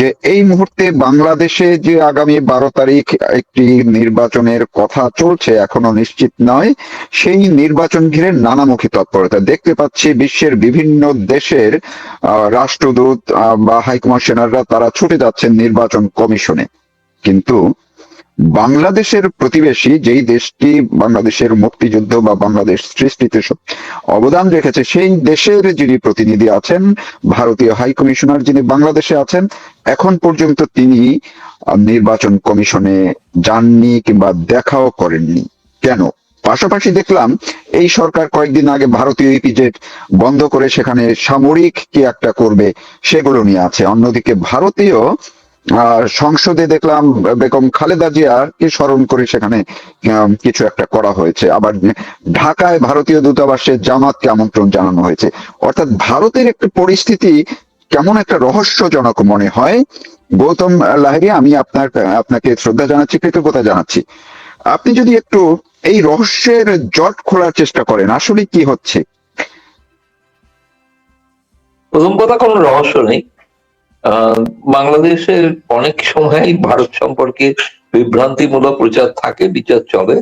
যে এই মুহূর্তে বাংলাদেশে যে আগামী বারো তারিখ একটি নির্বাচনের কথা চলছে, এখনও নিশ্চিত নয়, সেই নির্বাচন ঘিরে নানামুখী তৎপরতা। দেখতে পাচ্ছি বিশ্বের বিভিন্ন দেশের রাষ্ট্রদূত বা হাইকমিশনাররা তারা ছুটে যাচ্ছেন নির্বাচন কমিশনে। কিন্তু বাংলাদেশের প্রতিবেশী যেই দেশটি বাংলাদেশের মুক্তিযুদ্ধ বা বাংলাদেশ সৃষ্টিতে অবদান রেখেছে, সেই দেশের যিনি প্রতিনিধি আছেন, ভারতীয় হাই কমিশনার যিনি বাংলাদেশে আছেন, এখন পর্যন্ত তিনি নির্বাচন কমিশনে যাননি কিংবা দেখাও করেননি। কেন? পাশাপাশি দেখলাম, এই সরকার কয়েকদিন আগে ভারতীয় ইপিজেট বন্ধ করে সেখানে সামরিক কি একটা করবে সেগুলো নিয়ে আছে। অন্যদিকে ভারতীয় সংসদে দেখলাম বেগম খালেদা জিয়াকে স্মরণ করে সেখানে কিছু একটা করা হয়েছে। আবার ঢাকায় ভারতীয় দূতাবাসে জামাতকে আমন্ত্রণ জানানো হয়েছে। অর্থাৎ ভারতের একটা পরিস্থিতি কেমন একটা রহস্যজনক মনে হয়? গৌতম লাহিরি আমি আপনার, আপনাকে শ্রদ্ধা জানাচ্ছি, কৃতজ্ঞতা জানাচ্ছি। আপনি যদি একটু এই রহস্যের জট খোলার চেষ্টা করেন, আসলে কি হচ্ছে? প্রথম কথা, কোনো রহস্য নেই। বাংলাদেশের অনেক সময় ভারত সম্পর্কে বিভ্রান্তিমূলক প্রচার থাকে বিচার চলে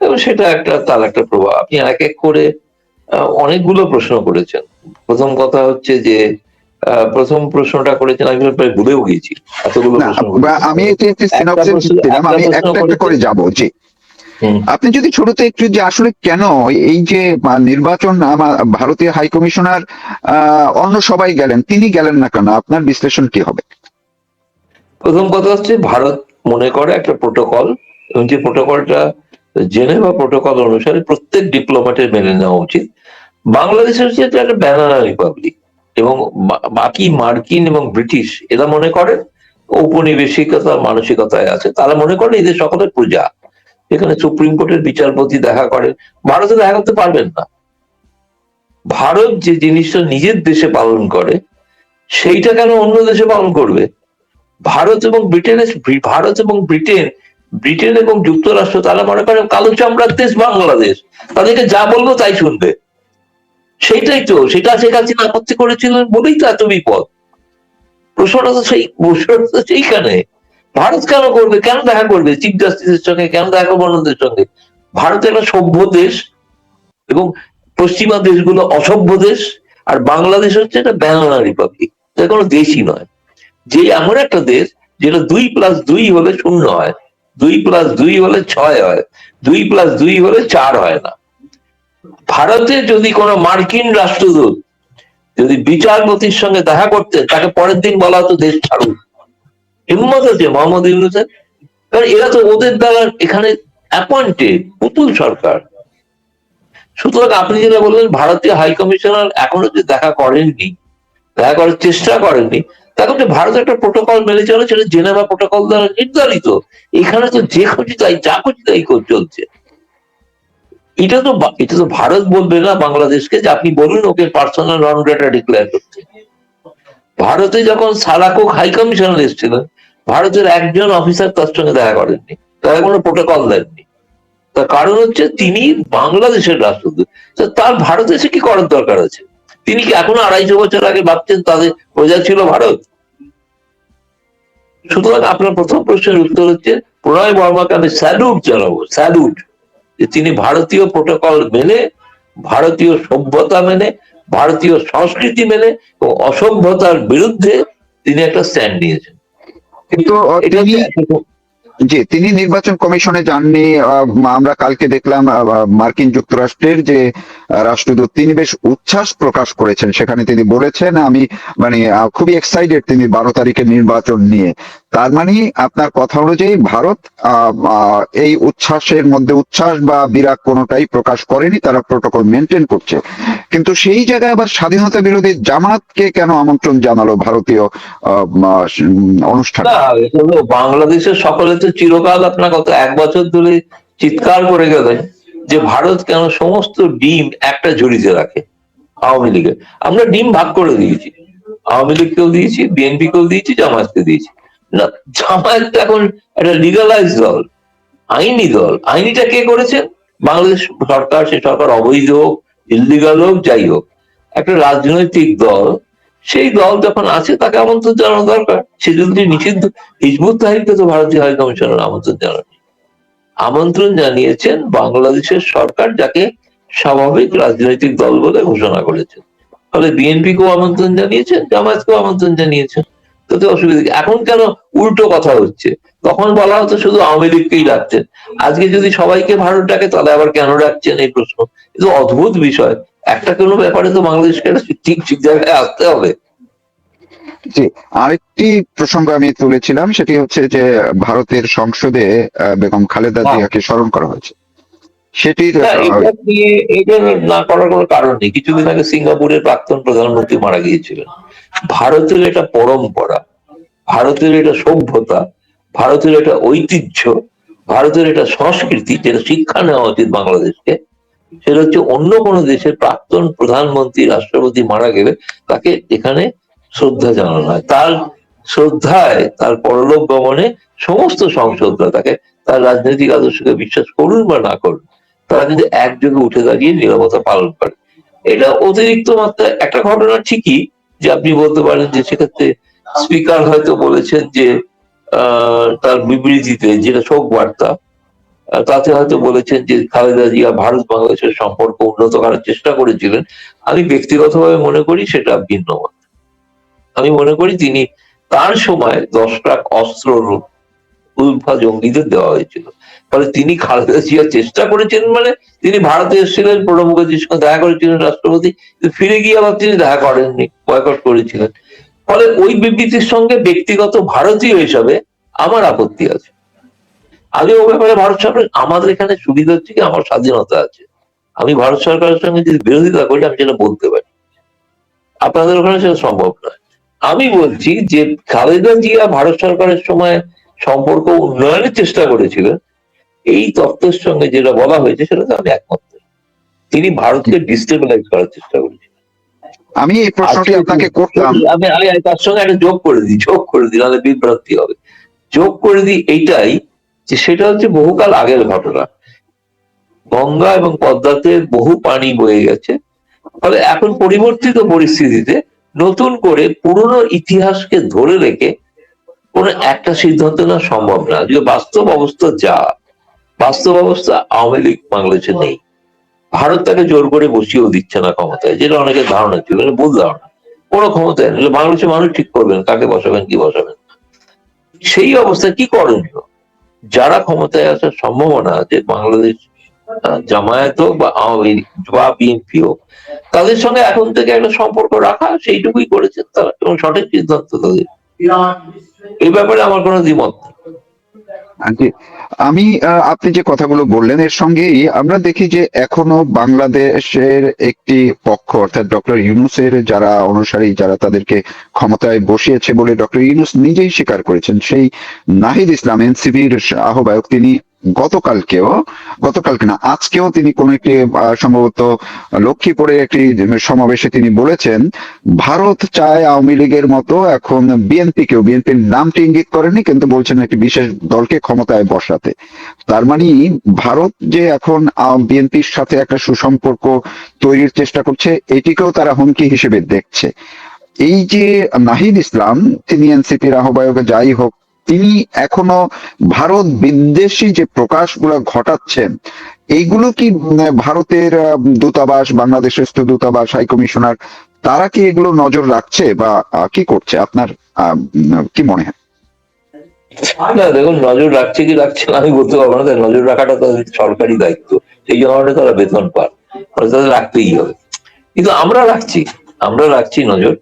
এবং সেটা একটা তার একটা প্রভাব আপনি এক এক করে অনেকগুলো প্রশ্ন করেছেন প্রথম কথা হচ্ছে যে আহ, প্রথম প্রশ্নটা করেছেন আমি প্রায় ভুলেও গিয়েছি এতগুলো আমি একটি। করে যাব জি। আপনি যদি শুরুতে একটু যে আসলে কেন এই যে নির্বাচন ভারতীয় হাই কমিশনার আহ, অন্য সবাই গেলেন তিনি গেলেন না কেন? আপনার বিশ্লেষণ কি হবে? প্রথম কথা হচ্ছে ভারত মনে করে একটা প্রোটোকল এবং যে প্রোটোকলটা জেনেভা প্রোটোকল অনুসারে প্রত্যেক ডিপ্লোম্যাটের মেনে নেওয়া উচিত। বাংলাদেশ হচ্ছে একটা ব্যানানা রিপাবলিক এবং বাকি মার্কিন এবং ব্রিটিশ এরা মনে করেন ঔপনিবেশিকতা মানসিকতায় আছে তারা মনে করেন এদের সকলের প্রজা। এখানে সুপ্রিম কোর্টের বিচারপতি দেখা করেন। ভারতে দেখা করতে পারবেন না। ভারত যে জিনিসটা নিজের দেশে পালন করে, সেইটা কেন অন্য দেশে পালন করবে? ভারত এবং ব্রিটেনের ভারত এবং ব্রিটেন ব্রিটেন এবং যুক্তরাষ্ট্র, তারা মনে করেন কালো চামড়ার দেশ বাংলাদেশ। তাদেরকে যা বলব তাই শুনবে। সেইটাই তো, সেটা শেখ হাসিনা আপত্তি করেছিলেন বলেই তো এত বিপদ। প্রশ্নটা তো সেই প্রশ্নটা তো সেইখানে। ভারত কেন করবে? কেন দেখা করবে? চিফ জাস্টিসের সঙ্গে কেন দেখা করবে অন্যদের সঙ্গে? ভারত একটা সভ্য দেশ এবং পশ্চিমা দেশগুলো অসভ্য দেশ, আর বাংলাদেশ হচ্ছে একটা ব্যানানা রিপাবলিক এটা কোনো দেশই নয়। যে এমন একটা দেশ যেটা দুই প্লাস দুই হলে শূন্য হয়। দুই প্লাস দুই হলে ছয় হয়। দুই প্লাস দুই হলে চার হয় না। ভারতে যদি কোনো মার্কিন রাষ্ট্রদূত যদি বিচারপতির সঙ্গে দেখা করতে, তাকে পরের দিন বলা হতো দেশ ছাড়ুন। হিম্মত আছে মোহাম্মদ ইউনুসের কারণ এরা তো ওদের দ্বারা এখানে অ্যাপয়েন্টেড পুতুল সরকার। সুতরাং আপনি যেটা বললেন, ভারতীয় হাই কমিশনার এখনও যে দেখা করেননি, দেখা করার চেষ্টা করেননি তখন যে ভারত একটা প্রোটোকল মেনে চলে, সেটা জেনেভা প্রোটোকল দ্বারা নির্ধারিত। এখানে তো যে খুশি তাই, যা খুশি তাই চলছে। এটা তো এটা তো ভারত বলবে না বাংলাদেশকে যে আপনি বলুন okay personal non data declare করতে। ভারতে যখন সারাকক হাই কমিশনার এসেছিলেন ভারতের একজন অফিসার তার সঙ্গে দেখা করেননি। তারা কোনো প্রোটোকল দেননি। তার কারণ হচ্ছে তিনি বাংলাদেশের রাষ্ট্রদূত। তার ভারতে এসে কি করার দরকার আছে? তিনি কি এখনও আড়াইশো বছর আগে ভাবছেন তাদের প্রজা ছিল ভারত? সুতরাং আপনার প্রথম প্রশ্নের উত্তর হচ্ছে, প্রণয় বর্মাকে আমি স্যালুট জানাব স্যালুট যে তিনি ভারতীয় প্রোটোকল মেনে, ভারতীয় সভ্যতা মেনে, ভারতীয় সংস্কৃতি মেনে এবং অসভ্যতার বিরুদ্ধে তিনি একটা স্ট্যান্ড নিয়েছেন। কিন্তু তিনি জি তিনি নির্বাচন কমিশনে যাননি আমরা কালকে দেখলাম মার্কিন যুক্তরাষ্ট্রের যে রাষ্ট্রদূত তিনি বেশ উচ্ছ্বাস প্রকাশ করেছেন। সেখানে তিনি বলেছেন আমি মানে খুবই এক্সাইটেড তিনি বারো তারিখের নির্বাচন নিয়ে। তার মানে আপনার কথা অনুযায়ী ভারত এই উচ্ছ্বাসের মধ্যে উচ্ছ্বাস বা বিরাগ কোনোটাই প্রকাশ করেনি, তারা প্রোটোকল মেনটেন করছে। কিন্তু সেই জায়গায় আবার স্বাধীনতা বিরোধী জামাতকে কেন আমন্ত্রণ জানালো ভারতীয় অনুষ্ঠান? বাংলাদেশের সকলে তো চিরকাল আপনার গত এক বছর ধরে চিৎকার করে গেলেন যে ভারত কেন সমস্ত ডিম একটা ঝুড়িতে রাখে আওয়ামী লীগের। আমরা ডিম ভাগ করে দিয়েছি। আওয়ামী লীগকেও দিয়েছি বিএনপি কেও দিয়েছি জামায়াতকে দিয়েছি। না, জামায়াত এখন একটা লিগালাইজ দল, আইনি দল। আইনিটা কে করেছেন বাংলাদেশ সরকার, সে সরকার অবৈধ হোক ইলিগাল হোক, যাই হোক। একটা রাজনৈতিক দল, সেই দল যখন আছে, তাকে আমন্ত্রণ জানানো দরকার। সে যদি নিষিদ্ধ, হিজবুত তাহিরকে তো ভারতীয় হাই কমিশনের আমন্ত্রণ জানানো আমন্ত্রণ জানিয়েছেন বাংলাদেশের সরকার, যাকে স্বাভাবিক রাজনৈতিক দল বলে ঘোষণা করেছেন ফলে বিএনপি কেও আমন্ত্রণ জানিয়েছেন, জামায়াতকেও আমন্ত্রণ জানিয়েছেন। তাতে অসুবিধা কি? এখন কেন উল্টো কথা হচ্ছে? তখন বলা হতো শুধু আওয়ামী লীগকেই ডাকছেন আজকে যদি সবাইকে ভারত ডাকে তাহলে আবার কেন ডাকছেন এই প্রশ্ন? কিন্তু অদ্ভুত বিষয়। একটা কোনো ব্যাপারে তো বাংলাদেশকে ঠিক ঠিক জায়গায় আসতে হবে। জি আরেকটি প্রসঙ্গ আমি তুলেছিলাম সেটি হচ্ছে যে ভারতের সংসদে বেগম খালেদা। জিয়াকে স্মরণ করা হয়েছে। সেটি এটা এটা না করার কোনো কারণ নেই। কিছুদিন আগে সিঙ্গাপুরের প্রাক্তন প্রধানমন্ত্রী মারা গিয়েছিলেন। ভারতের এটা পরম্পরা, ভারতের এটা সভ্যতা, ভারতের এটা ঐতিহ্য, ভারতের এটা সংস্কৃতি, যেটা শিক্ষা নেওয়া উচিত বাংলাদেশকে, সেটা হচ্ছে অন্য কোনো দেশের প্রাক্তন প্রধানমন্ত্রী, রাষ্ট্রপতি মারা গেলে তাকে এখানে শ্রদ্ধা জানানো হয়। তার শ্রদ্ধায়, তার পরলোক গমনে সমস্ত সংসদরা তাকে, তার রাজনৈতিক আদর্শকে বিশ্বাস করুন বা না করুন, তারা কিন্তু একযোগে উঠে দাঁড়িয়ে নিরাপত্তা পালন করে। এটা অতিরিক্ত মাত্রায় একটা ঘটনা ঠিকই যে আপনি বলতে পারেন যে সেক্ষেত্রে স্পিকার হয়তো বলেছেন যে তার বিবৃতিতে যেটা শোক বার্তা তাতে হয়তো বলেছেন যে খালেদা জিয়া ভারত বাংলাদেশের সম্পর্ক উন্নত করার চেষ্টা করেছিলেন। আমি ব্যক্তিগতভাবে মনে করি সেটা ভিন্ন আমি মনে করি তিনি তার সময় দশ ট্রাক অস্ত্র উলফা জঙ্গিদের দেওয়া হয়েছিল। ফলে তিনি খালেদা জিয়া চেষ্টা করেছেন মানে তিনি ভারতে এসেছিলেন, প্রণব মুখার্জির সঙ্গে দেখা করেছিলেন রাষ্ট্রপতি ফিরে গিয়ে আবার তিনি দেখা করেননি, বয়কট করেছিলেন। ফলে ওই বিবৃতির সঙ্গে ব্যক্তিগত ভারতীয় হিসাবে আমার আপত্তি আছে। আগে ও ব্যাপারে ভারত সরকার, আমাদের এখানে সুবিধা হচ্ছে কি? আমার স্বাধীনতা আছে। আমি ভারত সরকারের সঙ্গে যদি বিরোধিতা করি, আমি সেটা বলতে পারি। আপনাদের ওখানে সেটা সম্ভব নয়। আমি বলছি যে খালেদা জিয়া ভারত সরকারের সময় সম্পর্ক উন্নয়নের চেষ্টা করেছিলেন এই তত্ত্বের সঙ্গে যেটা বলা হয়েছে সেটাতে আমি একমত তিনি ভারতকে ডিস্টেবিলাইজ করার চেষ্টা করেছেন আমি এই প্রশ্নটি আপনাকে আমি আমি আমি তার সঙ্গে একটা যোগ করে দিই যোগ করে দিই নাহলে বিভ্রান্তি হবে? যোগ করে দিই এইটাই যে সেটা হচ্ছে বহুকাল আগের ঘটনা। গঙ্গা এবং পদ্মাতে বহু পানি বয়ে গেছে। ফলে এখন পরিবর্তিত পরিস্থিতিতে নতুন করে পুরনো ইতিহাসকে ধরে রেখে কোনো একটা সিদ্ধান্ত নেওয়া সম্ভব না। যে বাস্তব অবস্থা যা বাস্তব অবস্থা আওয়ামী লীগ বাংলাদেশে নেই। ভারত তাকে জোর করে বসিয়েও দিচ্ছে না ক্ষমতায়, যেটা অনেকের ধারণা ছিল এটা ভুল ধারণা। কোনো ক্ষমতায় নেই। বাংলাদেশের মানুষ ঠিক করবেন কাকে বসাবেন, কি বসাবেন সেই অবস্থায় কি করণীয়? যারা ক্ষমতায় আসার সম্ভাবনা আছে, বাংলাদেশ জামায়াত হোক বা আওয়ামী বা বিএনপি হোক, তাদের সঙ্গে এখন থেকে একটা সম্পর্ক রাখা, সেইটুকুই করেছেন তারা এবং সঠিক সিদ্ধান্ত তাদের। এই ব্যাপারে আমার কোনো দ্বিমত। জি আমি আপনি যে কথাগুলো বললেন, এর সঙ্গেই আমরা দেখি যে এখনও বাংলাদেশের একটি পক্ষ, অর্থাৎ ডক্টর ইউনুসের যারা অনুসারী, যারা তাদেরকে ক্ষমতায় বসিয়েছে বলে ডক্টর ইউনুস নিজেই স্বীকার করেছেন, সেই নাহিদ ইসলাম, এনসিবির আহ্বায়ক, তিনি গতকালকেও, গতকালকে না, আজকেও তিনি কোন একটি সম্ভবত লক্ষ্মীপুরে একটি সমাবেশে তিনি বলেছেন, ভারত চায় আওয়ামী লীগের মতো এখন বিএনপি কেও বিএনপির নামটি ইঙ্গিত করেনি, কিন্তু বলছেন একটি বিশেষ দলকে ক্ষমতায় বসাতে। তার মানে ভারত যে এখন বিএনপির সাথে একটা সুসম্পর্ক তৈরির চেষ্টা করছে, এটিকেও তারা হুমকি হিসেবে দেখছে। এই যে নাহিদ ইসলাম, তিনি এনসিপির আহ্বায়ক, যাই হোক তিনি এখনও ভারত বিদ্বেষী যে প্রকাশগুলো ঘটাচ্ছেন, এইগুলো কি ভারতের দূতাবাস, বাংলাদেশের দূতাবাস, হাই কমিশনার, তারা কি এগুলো নজর রাখছে বা কি করছে? আপনার কি মনে হয়? না, দেখুন, নজর রাখছে কি রাখছে না, আমি বলতে পারব না নজর রাখাটা তাদের সরকারি দায়িত্ব, সেই জন্য তারা বেতন পান তাদের রাখতেই হবে। কিন্তু আমরা রাখছি আমরা রাখছি নজর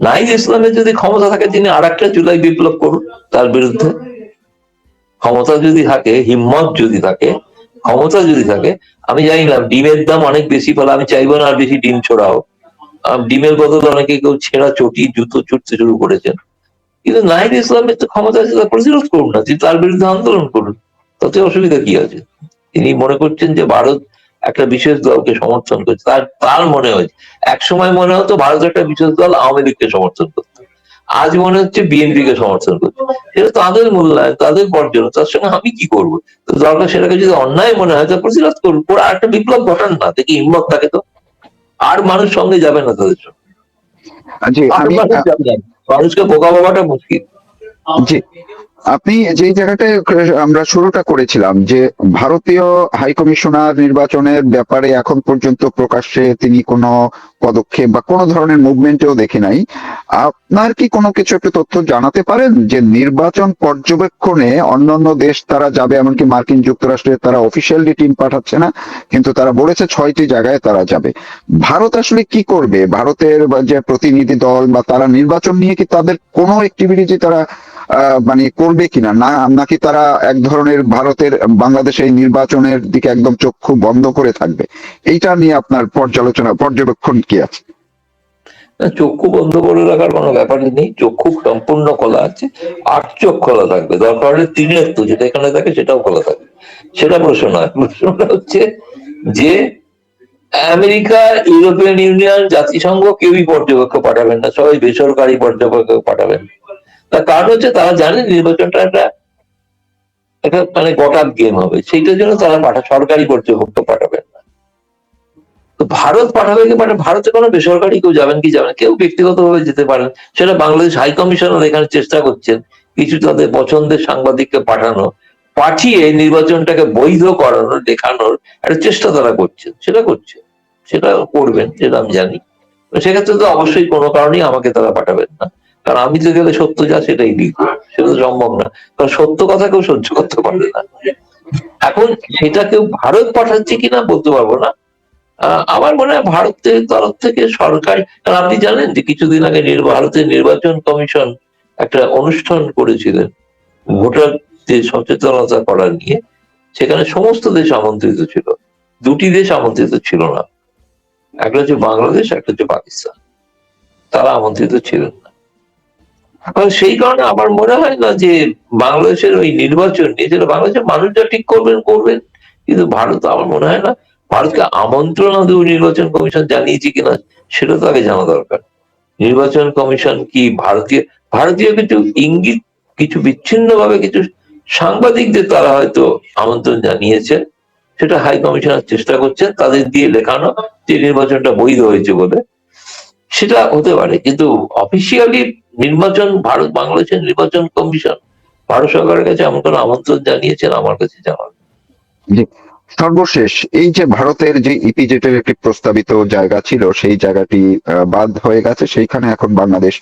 নাহিদ ইসলামের যদি ক্ষমতা থাকে, তিনি আর একটা জুলাই বিপ্লব করুন তার বিরুদ্ধে। ক্ষমতা যদি থাকে, হিম্মত যদি থাকে, ক্ষমতা যদি থাকে, আমি জানি না, ডিমের দাম অনেক বেশি ফলে আমি চাইব না আর বেশি ডিম ছোড়াও। ডিমের বদলে অনেকে কেউ ছেঁড়া চটি, জুতো ছুটতে শুরু করেছেন। কিন্তু নাহিদ ইসলামের তো ক্ষমতা আছে তার প্রতিরোধ করুন না, তিনি তার বিরুদ্ধে আন্দোলন করুন। তাতে অসুবিধা কি আছে? তিনি মনে করছেন যে ভারত একটা বিশেষ দলকে সমর্থন করছে। তার তার মনে হয়েছে। এক সময় মনে হতো ভারত একটা বিশেষ দল আওয়ামী লীগকে সমর্থন করতো আজ মনে হচ্ছে বিএনপি কে সমর্থন করছে। সেটা তাদের মূল্যায়ন তাদের পর্যটন তার সঙ্গে আমি কি করব? তো দরকার সেটাকে যদি অন্যায় মনে হয় তো প্রতিরোধ করুন। করে আর একটা বিপ্লব ঘটান না। দেখি হিম্মত থাকে তো। আর মানুষ সঙ্গে যাবে না তাদের সঙ্গে। না। মানুষকে বোকা বাবাটা মুশকিল। জি। আপনি যেই জায়গাটায় আমরা শুরুটা করেছিলাম, যে ভারতীয় হাই কমিশনার নির্বাচনের ব্যাপারে এখন পর্যন্ত প্রকাশ্যে তিনি কোনো পদক্ষেপ বা কোনো ধরনের মুভমেন্টেও দেখি নাই, আপনার কি কোনো কিছু একটু তথ্য জানাতে পারেন যে নির্বাচন পর্যবেক্ষণে অন্যান্য দেশ তারা যাবে, এমনকি মার্কিন যুক্তরাষ্ট্রের তারা অফিসিয়ালি টিম পাঠাচ্ছে না, কিন্তু তারা বলেছে ছয়টি জায়গায় তারা যাবে। ভারত আসলে কি করবে? ভারতের যে প্রতিনিধি দল বা তারা নির্বাচন নিয়ে কি তাদের কোনো অ্যাক্টিভিটি তারা মানে করবে কিনা? না, নাকি তারা এক ধরনের ভারতের বাংলাদেশের নির্বাচনের দিকে একদম চক্ষু বন্ধ করে থাকবে? এইটা নিয়ে আপনার পর্যালোচনা, পর্যবেক্ষণ কি আছে? চক্ষু বন্ধ করে রাখার কোনো ব্যাপারই নেই। চক্ষু সম্পূর্ণ খোলা আছে। আট চোখ খোলা থাকবে। দরকার হলে তিনের তো, যেটা এখানে থাকে সেটাও খোলা থাকবে সেটা প্রশ্ন নয়। প্রশ্নটা হচ্ছে যে আমেরিকা, ইউরোপিয়ান ইউনিয়ন, জাতিসংঘ কেউই পর্যবেক্ষক পাঠাবেন না। সবাই বেসরকারি পর্যবেক্ষক পাঠাবেন। তার কারণ হচ্ছে তারা জানে নির্বাচনটা একটা একটা মানে গটাপ গেম হবে। সেইটার জন্য তারা পাঠা, সরকারি পর্যবেক্ষক পাঠাবেন না তো ভারত পাঠাবে কি মানে ভারতে কোনো বেসরকারি কেউ যাবেন কি যাবেন কেউ ব্যক্তিগত ভাবে যেতে পারেন। সেটা বাংলাদেশ হাই কমিশনার এখানে চেষ্টা করছেন কিছু তাদের পছন্দের সাংবাদিককে পাঠানো, পাঠিয়ে নির্বাচনটাকে বৈধ করানোর, দেখানোর একটা চেষ্টা তারা করছেন। সেটা করছে। সেটা করবেন, সেটা আমি জানি। সেক্ষেত্রে তো অবশ্যই কোনো কারণেই আমাকে তারা পাঠাবেন না। কারণ আমি তো গেলে সত্য যা সেটাই লিখব সেটা তো সম্ভব না। কারণ সত্য কথা কেউ সহ্য করতে পারবে না। এখন সেটা কেউ ভারত পাঠাচ্ছে কিনা বলতে পারব না। আমার মনে হয় ভারতের তরফ থেকে সরকার, কারণ আপনি জানেন যে কিছুদিন আগে ভারতের নির্বাচন কমিশন একটা অনুষ্ঠান করেছিলেন ভোটারদের সচেতনতা করা নিয়ে। সেখানে সমস্ত দেশ আমন্ত্রিত ছিল। দুটি দেশ আমন্ত্রিত ছিল না। একটা হচ্ছে বাংলাদেশ, একটা হচ্ছে পাকিস্তান। তারা আমন্ত্রিত ছিলেন না। কারণ সেই কারণে আমার মনে হয় না যে বাংলাদেশের ওই নির্বাচন নিয়ে, যেটা বাংলাদেশের মানুষ যা ঠিক করবেন করবেন, কিন্তু ভারত আমার মনে হয় না। ভারতকে আমন্ত্রণ আদৌ নির্বাচন কমিশন জানিয়েছে কিনা, সেটা তো আগে জানা দরকার। নির্বাচন কমিশন কি ভারতীয় ভারতীয় কিছু ইঙ্গিত, কিছু বিচ্ছিন্ন ভাবে কিছু সাংবাদিকদের তারা হয়তো আমন্ত্রণ জানিয়েছে, সেটা হাই কমিশনার চেষ্টা করছেন, তাদের দিয়ে লেখানো যে নির্বাচনটা বৈধ হয়েছে বলে। সেটা হতে পারে, কিন্তু অফিসিয়ালি নির্বাচন, ভারত বাংলাদেশের নির্বাচন কমিশন, ভারত সরকারের কাছে এমন কোনো আমন্ত্রণ জানিয়েছেন আমার কাছে জানা নেই। সর্বশেষ এই যে ভারতের যে ইপিজেটের একটি প্রস্তাবিত জায়গা ছিল সেই জায়গাটি বাদ হয়ে গেছে। সেইখানে এখন বাংলাদেশ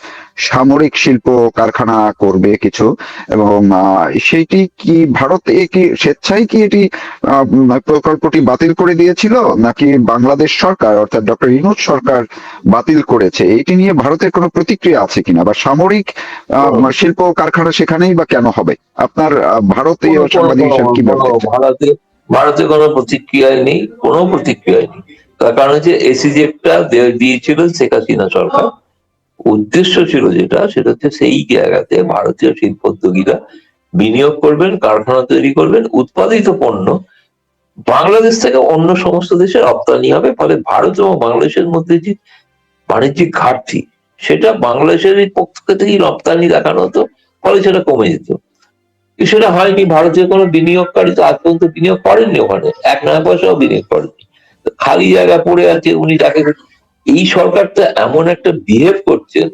সামরিক শিল্প কারখানা করবে কিছু। এবং সেইটি কি ভারত কি স্বেচ্ছায় কি এটি প্রকল্পটি বাতিল করে দিয়েছিল? নাকি বাংলাদেশ সরকার অর্থাৎ ডক্টর ইনুজ সরকার বাতিল করেছে? এইটি নিয়ে ভারতের কোনো প্রতিক্রিয়া আছে কিনা? বা সামরিক শিল্প কারখানা সেখানেই বা কেন হবে? আপনার ভারতীয় সাংবাদিক হিসেবে কি বলতে? ভারতে কোনো প্রতিক্রিয়ায় নেই, কোনো প্রতিক্রিয়ায় নেই। তার কারণ হচ্ছে এসিজেটটা দিয়েছিল শেখ হাসিনা সরকার। উদ্দেশ্য ছিল যেটা, সেটা হচ্ছে সেই জায়গাতে ভারতীয় শিল্পোদ্যোগীরা বিনিয়োগ করবেন, কারখানা তৈরি করবেন, উৎপাদিত পণ্য বাংলাদেশ থেকে অন্য সমস্ত দেশে রপ্তানি হবে, ফলে ভারত এবং বাংলাদেশের মধ্যে যে বাণিজ্যিক ঘাটতি, সেটা বাংলাদেশের পক্ষ থেকেই রপ্তানি দেখানো হতো, ফলে সেটা কমে যেত। সেটা হয়নি, ভারতীয় কোনো বিনিয়োগকারী তো আজ পর্যন্ত বিনিয়োগ করেননি ওখানে। এক নয় পয়সাও বিনিয়োগ করেননি। তো খালি জায়গা পড়ে আছে উনি তাকে এই সরকারটা এমন একটা বিহেভ করছেন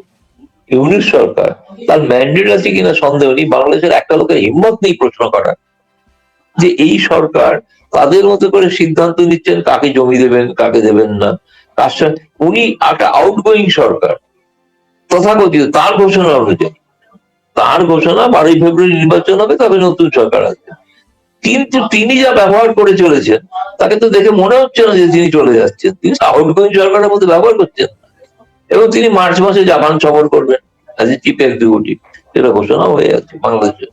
ইউনিট সরকার। তার ম্যান্ডেট আছে কিনা সন্দেহ নেই। বাংলাদেশের একটা লোকের হিম্মত নেই প্রশ্ন করার। যে এই সরকার তাদের মতো করে সিদ্ধান্ত নিচ্ছেন, কাকে জমি দেবেন, কাকে দেবেন না। কার উনি একটা আউটগোয়িং সরকার। তথাকথিত তার ঘোষণা অনুযায়ী। তার ঘোষণা বারোই ফেব্রুয়ারি নির্বাচন হবে, তবে নতুন সরকার আসবে। কিন্তু তিনি যা ব্যবহার করে চলেছেন, তাকে তো দেখে মনে হচ্ছে না যে তিনি চলে যাচ্ছেন। তিনি আউটগোয়িং সরকারের মধ্যে ব্যবহার করছেন। এবং তিনি মার্চ মাসে জাপান সফর করবেন অ্যাজ এ চিফ এক্সিকিউটিভ সেটা ঘোষণা হয়ে যাচ্ছে বাংলাদেশে